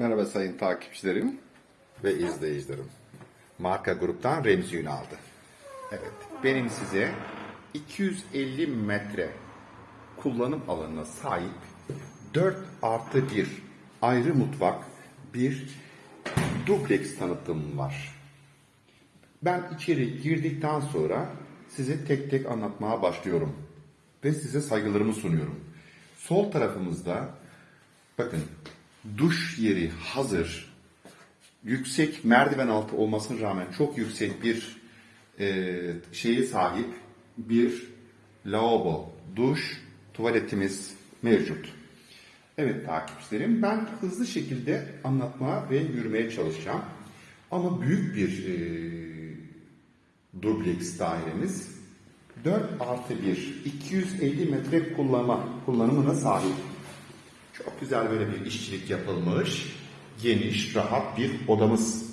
Merhaba sayın takipçilerim ve izleyicilerim. Marka gruptan Remzi Ünal'dı. Evet, benim size 250 metre kullanım alanına sahip 4 artı 1 ayrı mutfak bir dubleks tanıtımım var. Ben içeri girdikten sonra size tek tek anlatmaya başlıyorum. Ve size saygılarımı sunuyorum. Sol tarafımızda bakın duş yeri hazır. Yüksek merdiven altı olmasına rağmen çok yüksek bir e, şeye sahip bir lavabo, duş, tuvaletimiz mevcut. Evet takipçilerim ben hızlı şekilde anlatmaya ve yürümeye çalışacağım. Ama büyük bir e, dubleks dairemiz 4 artı 1 250 metre kullanma, kullanımına sahip. Çok güzel böyle bir işçilik yapılmış, geniş, rahat bir odamız.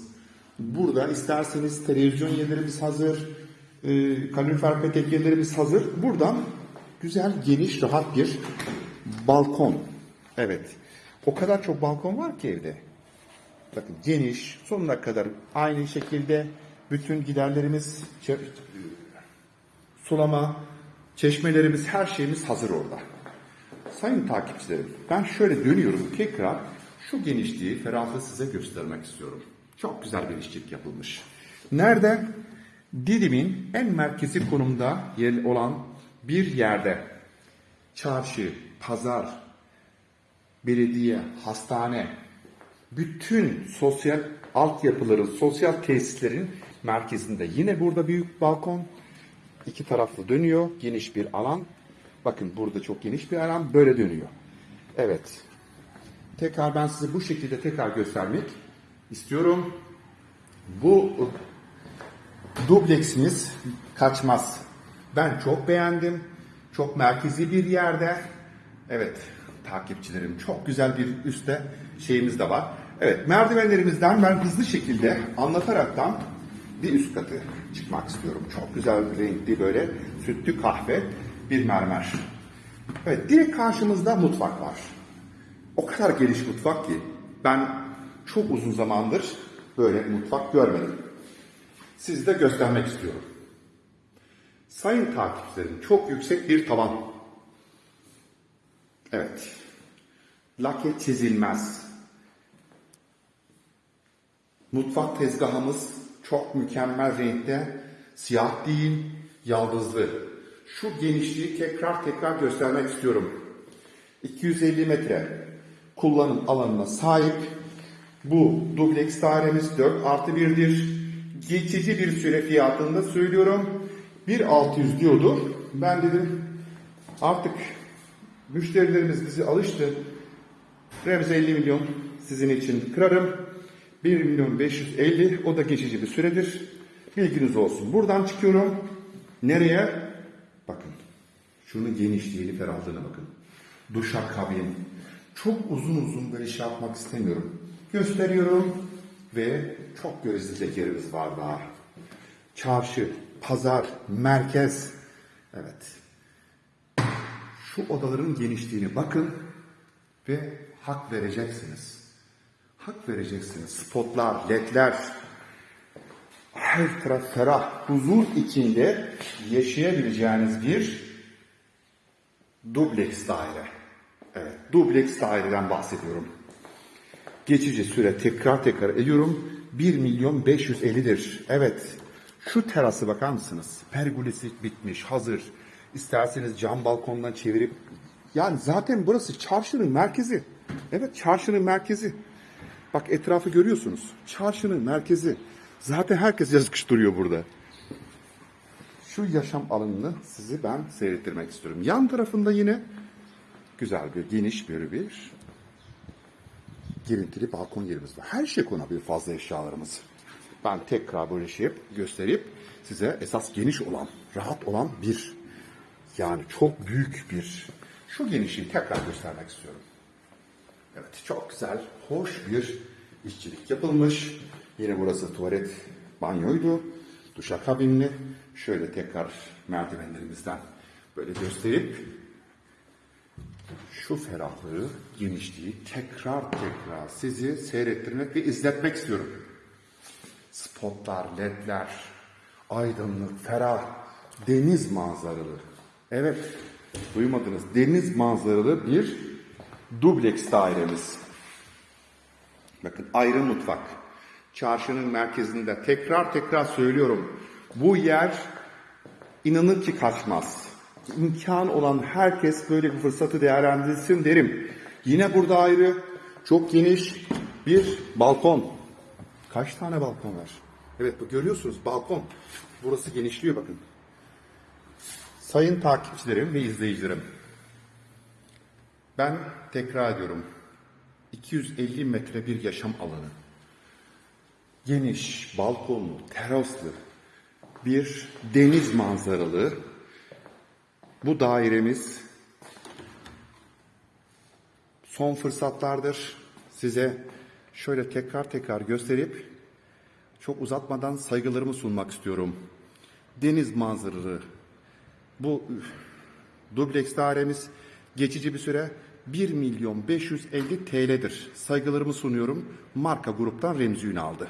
Burada isterseniz televizyon yerlerimiz hazır, e, kalorifer petek yerlerimiz hazır. Buradan güzel, geniş, rahat bir balkon. Evet. O kadar çok balkon var ki evde. Bakın geniş, sonuna kadar aynı şekilde bütün giderlerimiz, sulama, çeşmelerimiz, her şeyimiz hazır orada. Sayın takipçilerim, ben şöyle dönüyorum tekrar şu genişliği, ferahlığı size göstermek istiyorum. Çok güzel bir işçilik yapılmış. Nerede? Didim'in en merkezi konumda yer olan bir yerde. Çarşı, pazar, belediye, hastane, bütün sosyal altyapıların, sosyal tesislerin merkezinde. Yine burada büyük balkon, iki taraflı dönüyor, geniş bir alan. Bakın burada çok geniş bir alan, böyle dönüyor. Evet. Tekrar ben size bu şekilde tekrar göstermek istiyorum. Bu dubleksimiz kaçmaz. Ben çok beğendim. Çok merkezi bir yerde. Evet takipçilerim çok güzel bir üstte şeyimiz de var. Evet merdivenlerimizden ben hızlı şekilde anlataraktan bir üst katı çıkmak istiyorum. Çok güzel renkli böyle sütlü kahve bir mermer. Evet direkt karşımızda mutfak var. O kadar geniş mutfak ki ben çok uzun zamandır böyle mutfak görmedim. Sizi de göstermek istiyorum. Sayın takipçilerim çok yüksek bir tavan. Evet. Lake çizilmez. Mutfak tezgahımız çok mükemmel renkte. Siyah değil, yaldızlı. Şu genişliği tekrar tekrar göstermek istiyorum. 250 metre kullanım alanına sahip. Bu dubleks dairemiz 4 artı 1'dir. Geçici bir süre fiyatında söylüyorum. 1.600 diyordu. Ben dedim artık müşterilerimiz bizi alıştı. Remzi 50 milyon sizin için kırarım. 1 milyon 550 o da geçici bir süredir. Bilginiz olsun. Buradan çıkıyorum. Nereye? Bakın. Şunun genişliğini, ferahlığına bakın. Duşa kabin. Çok uzun uzun böyle şey yapmak istemiyorum. Gösteriyorum ve çok gözlük yerimiz var daha. Çarşı, pazar, merkez. Evet. Şu odaların genişliğini bakın ve hak vereceksiniz. Hak vereceksiniz. Spotlar, ledler, her taraf ferah, huzur içinde yaşayabileceğiniz bir dubleks daire. Evet, dubleks daireden bahsediyorum. Geçici süre tekrar tekrar ediyorum. 1 milyon 550'dir. Evet, şu terası bakar mısınız? Pergolesi bitmiş, hazır. İsterseniz cam balkondan çevirip... Yani zaten burası çarşının merkezi. Evet, çarşının merkezi. Bak etrafı görüyorsunuz. Çarşının merkezi. Zaten herkes yazıkıştırıyor burada. Şu yaşam alanını sizi ben seyrettirmek istiyorum. Yan tarafında yine güzel bir, geniş bir bir girintili balkon yerimiz var. Her şey konabilir fazla eşyalarımız. Ben tekrar böyle şey gösterip size esas geniş olan, rahat olan bir yani çok büyük bir şu genişliği tekrar göstermek istiyorum. Evet çok güzel, hoş bir işçilik yapılmış. Yine burası tuvalet, banyoydu. Duşakabinli. Şöyle tekrar merdivenlerimizden böyle gösterip şu ferahlığı, genişliği tekrar tekrar sizi seyrettirmek ve izletmek istiyorum. Spotlar, ledler, aydınlık, ferah, deniz manzaralı. Evet, duymadınız. Deniz manzaralı bir dubleks dairemiz. Bakın ayrı mutfak. Çarşının merkezinde tekrar tekrar söylüyorum. Bu yer inanır ki kaçmaz. İmkan olan herkes böyle bir fırsatı değerlendirsin derim. Yine burada ayrı çok geniş bir balkon. Kaç tane balkon var? Evet bu görüyorsunuz balkon. Burası genişliyor bakın. Sayın takipçilerim ve izleyicilerim. Ben tekrar ediyorum. 250 metre bir yaşam alanı. Geniş, balkonlu, teraslı bir deniz manzaralı bu dairemiz son fırsatlardır. Size şöyle tekrar tekrar gösterip çok uzatmadan saygılarımı sunmak istiyorum. Deniz manzaralı bu dubleks dairemiz geçici bir süre 1 milyon 550 TL'dir. Saygılarımı sunuyorum. Marka gruptan Remzi Ünal'dı.